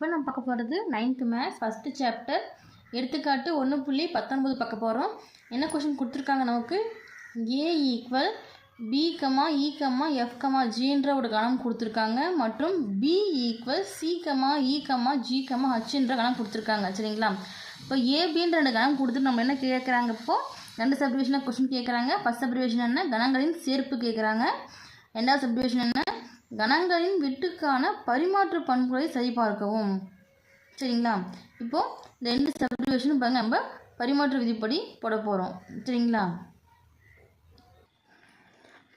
இப்போ நம்ம பார்க்க போகிறது நைன்த்து மேத்ஸ் ஃபஸ்ட்டு சாப்டர் எடுத்துக்காட்டு ஒன்று புள்ளி பத்தொன்பது பார்க்க போகிறோம். என்ன கொஷின் கொடுத்துருக்காங்க நமக்கு? A equal b comma e comma f comma ஜின்ற ஒரு கணம் கொடுத்துருக்காங்க. மற்றும் B equal c comma e comma g comma ஹச்ன்ற கணம் கொடுத்துருக்காங்க. சரிங்களா? இப்போ ஏபின்ற ரெண்டு கணம் கொடுத்துட்டு நம்ம என்ன கேட்குறாங்க இப்போது ரெண்டு சப்ரிவேஷனாக கொஷின் கேட்குறாங்க. ஃபஸ்ட் சப்டிவிஷன் என்ன? கணங்களின் சேர்ப்பு கேட்குறாங்க. ரெண்டாவது சப்டிவிஷன் என்ன? கணங்களின் விட்டுக்கான பரிமாற்று பண்புகளை சரிபார்க்கவும். சரிங்களா? இப்போது இந்த ரெண்டு சப்டிவிஷனும் பாருங்க நம்ம பரிமாற்று விதிப்படி போட போகிறோம் சரிங்களா?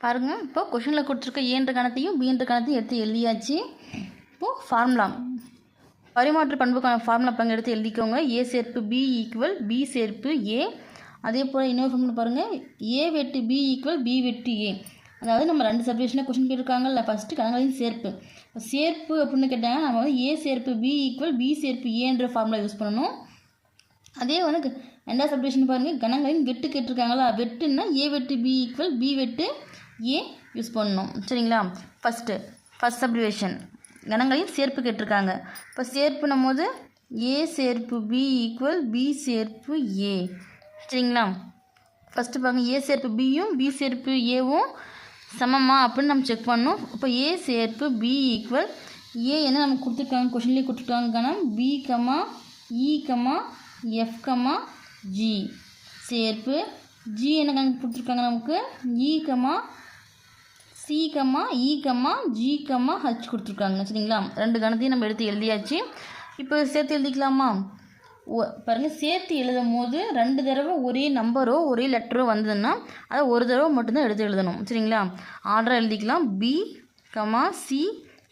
பாருங்கள் இப்போ கொஷினில் கொடுத்துருக்க ஏன்ற கணத்தையும் பீன்ற கணத்தையும் எடுத்து எழுதியாச்சு. இப்போது ஃபார்முலா பரிமாற்று பண்புக்கான ஃபார்முலா பங்கு எடுத்து எழுதிக்கோங்க. ஏ சேர்ப்பு பி ஈக்குவல் பி சேர்ப்பு ஏ அதே போல் இன்னொரு ஃபார்முலா பாருங்கள் ஏ வெட்டு பி ஈக்குவல் பி வெட்டு ஏ அதாவது நம்ம ரெண்டு சப்டிவிஷனாக கொஷின் கேட்டிருக்காங்கல்ல ஃபஸ்ட்டு கணங்களின் சேர்ப்பு. இப்போ சேர்ப்பு அப்படின்னு கேட்டாங்கன்னா நம்ம வந்து ஏ சேர்ப்பு பி ஈக்குவல் பி சேர்ப்பு ஏன்ற ஃபார்முலா யூஸ் பண்ணணும். அதே வந்து ரெண்டாவது சப்டிவிஷன் பாருங்கள் கணங்களின் வெட்டு கேட்டிருக்காங்களா வெட்டுன்னா ஏ வெட்டு பி ஈக்குவல் பி வெட்டு ஏ யூஸ் பண்ணணும். சரிங்களா? ஃபஸ்ட்டு ஃபஸ்ட் சப்டிவிஷன் கணங்களையும் சேர்ப்பு கேட்டிருக்காங்க. இப்போ சேர்ப்புனும் போது ஏ சேர்ப்பு பி ஈக்குவல் பி சேர்ப்பு ஏ சரிங்களா? ஃபஸ்ட்டு பாருங்கள் ஏ சேர்ப்பு பியும் பி சேர்ப்பு ஏவும் சமமா அப்படின்னு நம்ம செக் பண்ணணும். இப்போ ஏ சேர்ப்பு பி ஈக்குவல் ஏ என்ன நமக்கு கொடுத்துருக்காங்க? கொஷின்லேயே கொடுத்துருக்காங்க கணம் b comma e comma f comma g சேர்ப்பு ஜி என்ன கணக்கு கொடுத்துருக்காங்க நமக்கு? E comma c comma e comma g comma h கொடுத்துருக்காங்க. சரிங்களா? ரெண்டு கணத்தையும் நம்ம எடுத்து எழுதியாச்சு. இப்போ சேர்த்து எழுதிக்கலாமா? ஒ- பாருங்க சேர்த்து எழுதும் போது ரெண்டு தடவை ஒரே நம்பரோ ஒரே லெட்டரோ வந்ததுன்னா அதை ஒரு தடவை மட்டும்தான் எடுத்து எழுதணும். சரிங்களா? ஆர்டராக எழுதிக்கலாம். B comma c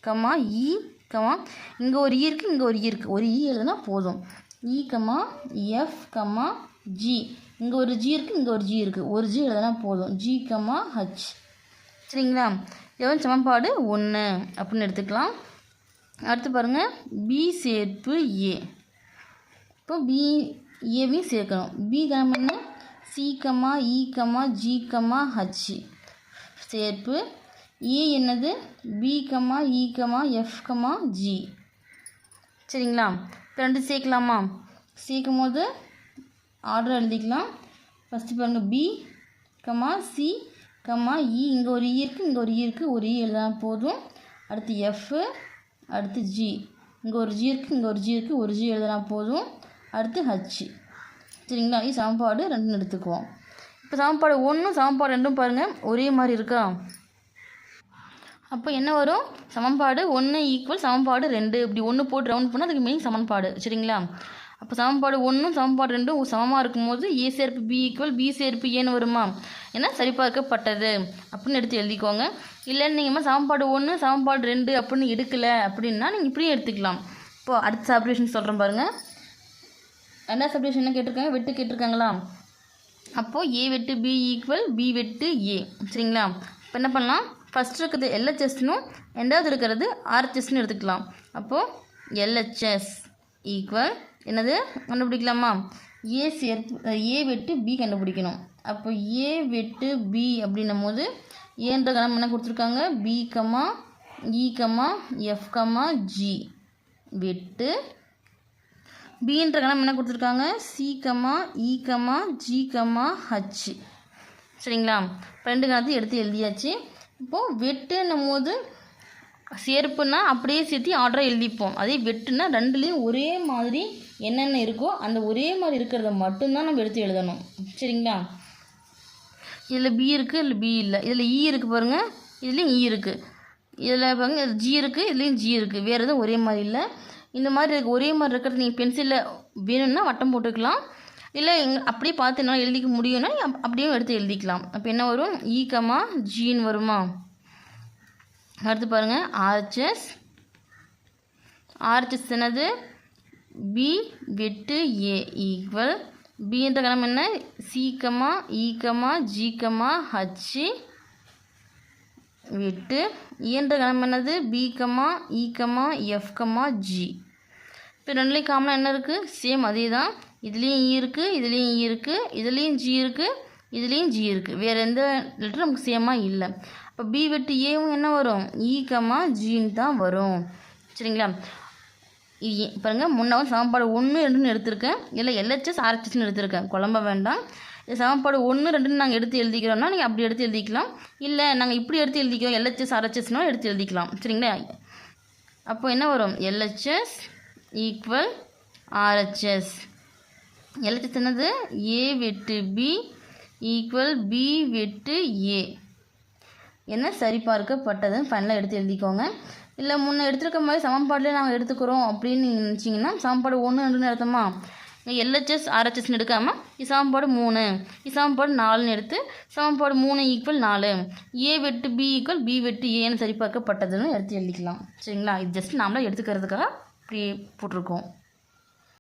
comma e comma இங்கே ஒரு e இ இருக்குது இங்கே ஒரு e இ இருக்குது ஒரு இ எழுதுனா போதும். E comma f comma g இங்கே ஒரு ஜி இருக்குது இங்கே ஒரு ஜி இருக்குது ஒரு ஜி எழுதுனா போதும். ஜி கமா ஹச் சரிங்களா? எவன் சமன்பாடு ஒன்று அப்படின்னு எடுத்துக்கலாம். அடுத்து பாருங்கள் பி சேர்ப்பு ஏ இப்போ பி ஏவையும் சேர்க்கணும். பி கணம் என்ன? C comma e, e h சேர்ப்பு. ஏ என்னது? B comma e comma f comma g சரிங்களா? இப்போ ரெண்டு சேர்க்கலாமா? சேர்க்கும் போது ஆர்டர் எழுதிக்கலாம். ஃபஸ்ட்டு பாருங்கள் b comma c comma e. E இங்கே ஒரு இ இருக்குது இங்கே ஒரு இ இருக்குது ஒரு இ எழுதினா போதும். அடுத்து எஃப் அடுத்து ஜி இங்கே ஒரு ஜி இருக்குது இங்கே ஒரு ஜி இருக்குது ஒரு ஜி எழுதினா போதும். அடுத்து ஹச்சு சரிங்களா? இது சமன்பாடு ரெண்டும் எடுத்துக்குவோம். இப்போ சமன்பாடு ஒன்றும் சமன்பாடு ரெண்டும் பாருங்கள் ஒரே மாதிரி இருக்கா? அப்போ என்ன வரும்? சமன்பாடு ஒன்று ஈக்குவல் சமன்பாடு ரெண்டு. இப்படி ஒன்று போட்டு ரவுண்ட் பண்ணால் அதுக்கு மெயின் சமன்பாடு. சரிங்களா? அப்போ சமன்பாடு ஒன்றும் சமன்பாடு ரெண்டும் சமமாக இருக்கும்போது ஏ சேர்ப்பு பி ஈக்குவல் பி சேர்ப்பு ஏன்னு வருமா? ஏன்னா சரிபார்க்கப்பட்டது. அப்படின்னு எடுத்து எழுதிக்கோங்க. இல்லைன்னு நீங்கள் சமன்பாடு ஒன்று சமன்பாடு ரெண்டு அப்படின்னு எடுக்கலை அப்படின்னா நீங்கள் இப்படியும் எடுத்துக்கலாம். இப்போ அடுத்த சாப்ரேஷன் சொல்கிறேன் பாருங்கள் ரெண்டாவது சப்டிஷன் என்ன கேட்டிருக்காங்க? வெட்டு கேட்டிருக்காங்களா? அப்போது ஏ வெட்டு பி ஈக்குவல் பி வெட்டு ஏ சரிங்களா? இப்போ என்ன பண்ணலாம்? ஃபஸ்ட் இருக்கிறது எல்ஹெச்எஸ்னும் ரெண்டாவது இருக்கிறது ஆர்ஹெச்எஸ்னு எடுத்துக்கலாம். அப்போது எல்ஹெச்எஸ் ஈக்குவல் என்னது? கண்டுபிடிக்கலாமா? ஏ சேர்த்து ஏ வெட்டு பி கண்டுபிடிக்கணும். அப்போ ஏ வெட்டு பி அப்படின்னும் போது ஏன்ற கணம் என்ன கொடுத்துருக்காங்க? B comma e e comma f comma g வெட்டு பின்ற கணம் என்ன கொடுத்துருக்காங்க? C comma e comma g comma h சரிங்களா? ரெண்டு கணத்தையும் எடுத்து எழுதியாச்சு. இப்போது வெட்டுன்னும் போது சேர்ப்புன்னா அப்படியே சேர்த்து ஆர்டராக எழுதிப்போம். அதே வெட்டுனா ரெண்டுலேயும் ஒரே மாதிரி என்னென்ன இருக்கோ அந்த ஒரே மாதிரி இருக்கிறத மட்டும்தான் நம்ம எடுத்து எழுதணும். சரிங்களா? இதில் பி இருக்குது இதில் பி இல்லை. இதில் இ e இருக்குது பாருங்கள் இதுலேயும் இ e இருக்குது இதில் பாருங்கள் ஜி இருக்குது இதுலேயும் ஜி இருக்குது வேறு எதுவும் ஒரே மாதிரி இல்லை. இந்த மாதிரி ஒரே மாதிரி இருக்கிறது நீங்கள் பென்சிலில் வேணும்னா வட்டம் போட்டுக்கலாம். இல்லை எங் அப்படியே பார்த்து என்னால் எழுதிக்க முடியும்னா அப்படியும் அப்படியே எடுத்து எழுதிக்கலாம். அப்போ என்ன வரும்? E, ஈக்கமா ஜீன் வருமா? அடுத்து பாருங்கள் ஆர்ச்சஸ் ஆர்ச்சஸ் என்னது? பி வெட்டு ஏ ஈக்குவல் பின்ற கணம் என்ன? சீக்கமா ஈக்கமா ஜீக்கமா ஹச்சு ஹச் வெட்டு இயன்ற கணம் என்னது? B comma e comma f comma g இப்போ ரெண்டுலேயும் காமனாக என்ன இருக்குது சேம் அதே தான் இதுலேயும் இ e இருக்குது இதுலேயும் இ e இருக்குது இதுலேயும் ஜி இருக்குது இதுலேயும் ஜி இருக்குது வேறு எந்த லெட்டரும் நமக்கு சேமாக இல்லை. அப்போ பி வெட்டு ஏவும் என்ன வரும்? இ கமா ஜின்னு தான் வரும். சரிங்களா? இது பாருங்கள் முன்னவும் சமன்பாடு ஒன்று ரெண்டுன்னு எடுத்திருக்கேன். இல்லை எல்ஹெச்எஸ் ஆர்ஹெச்எஸ்னு எடுத்திருக்கேன். குழம்ப வேண்டாம். இது சமன்பாடு ஒன்று ரெண்டுன்னு நாங்கள் எடுத்து எழுதிக்கிறோம்னா நீங்கள் அப்படி எடுத்து எழுதிக்கலாம். இல்லை நாங்கள் இப்படி எடுத்து எழுதிக்கிறோம் எல்ஹெச்எஸ் ஆர்ஹெச்எஸ்னால் எடுத்து எழுதிக்கலாம். சரிங்களா? அப்போ என்ன வரும்? LHS equal RHS. எல்ஹெச்எஸ் என்னது? ஏ வெட்டு பி ஈக்குவல் பி வெட்டு ஏ என்ன சரிபார்க்கப்பட்டதுன்னு ஃபைனலாக எடுத்து எழுதிக்கோங்க. இல்லை முன்னே எடுத்துருக்க மாதிரி சமன்பாட்டிலே நாங்கள் எடுத்துக்கிறோம் அப்படின்னு நீங்கள் நினச்சிங்கன்னா சமன்பாடு ஒன்று ரெண்டுன்னு எடுத்தோமா? எல்ஹெச்எஸ் ஆர்ஹெச்எஸ்னு எடுக்காமல் இசாம்பாடு மூணு இசாம்பாடு நாலுன்னு எடுத்து சமன்பாடு மூணு ஈக்குவல் நாலு ஏ வெட்டு பி ஈக்குவல் பி வெட்டு ஏன்னு சரிபார்க்கப்பட்டதுன்னு எடுத்து எழுதிக்கலாம். சரிங்களா? இது ஜஸ்ட் நாமளாக எடுத்துக்கிறதுக்காக இப்படி போட்டிருக்கோம்.